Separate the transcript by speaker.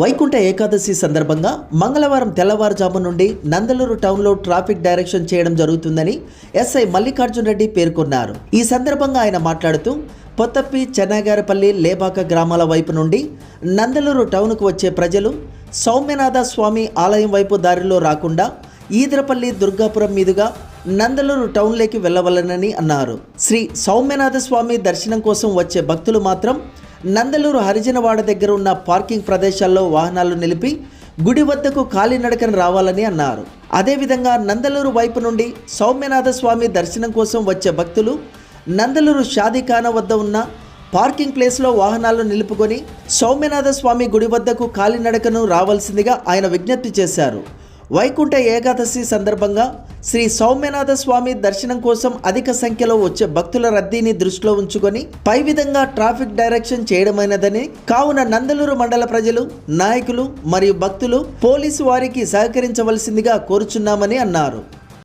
Speaker 1: వైకుంఠ ఏకాదశి సందర్భంగా మంగళవారం తెల్లవారుజాము నుండి నందలూరు టౌన్లో ట్రాఫిక్ డైరెక్షన్ చేయడం జరుగుతుందని ఎస్ఐ మల్లికార్జున్ రెడ్డి పేర్కొన్నారు. ఈ సందర్భంగా ఆయన మాట్లాడుతూ పొత్తప్పి చెన్నగారపల్లి లేబాక గ్రామాల వైపు నుండి నందలూరు టౌన్కు వచ్చే ప్రజలు సౌమ్యనాథ స్వామి ఆలయం వైపు దారిలో రాకుండా ఈదరపల్లి దుర్గాపురం మీదుగా నందలూరు టౌన్లోకి వెళ్ళవలనని అన్నారు. శ్రీ సౌమ్యనాథ స్వామి దర్శనం కోసం వచ్చే భక్తులు మాత్రం నందలూరు హరిజనవాడ దగ్గర ఉన్న పార్కింగ్ ప్రదేశాల్లో వాహనాలు నిలిపి గుడి వద్దకు కాలినడకన రావాలని అన్నారు. అదేవిధంగా నందలూరు వైపు నుండి సౌమ్యనాథ స్వామి దర్శనం కోసం వచ్చే భక్తులు నందలూరు షాదీఖానా వద్ద ఉన్న పార్కింగ్ ప్లేస్లో వాహనాలు నిలుపుకొని సౌమ్యనాథ స్వామి గుడి వద్దకు కాలినడకను రావాల్సిందిగా ఆయన విజ్ఞప్తి చేశారు. వైకుంఠ ఏకాదశి సందర్భంగా శ్రీ సౌమ్యనాథ స్వామి దర్శనం కోసం అధిక సంఖ్యలో వచ్చే భక్తుల రద్దీని దృష్టిలో ఉంచుకొని పై విధంగా ట్రాఫిక్ డైరెక్షన్ చేయడమైనదని కావున నందలూరు మండల ప్రజలు నాయకులు మరియు భక్తులు పోలీసు వారికి సహకరించవలసిందిగా కోరుచున్నామని అన్నారు.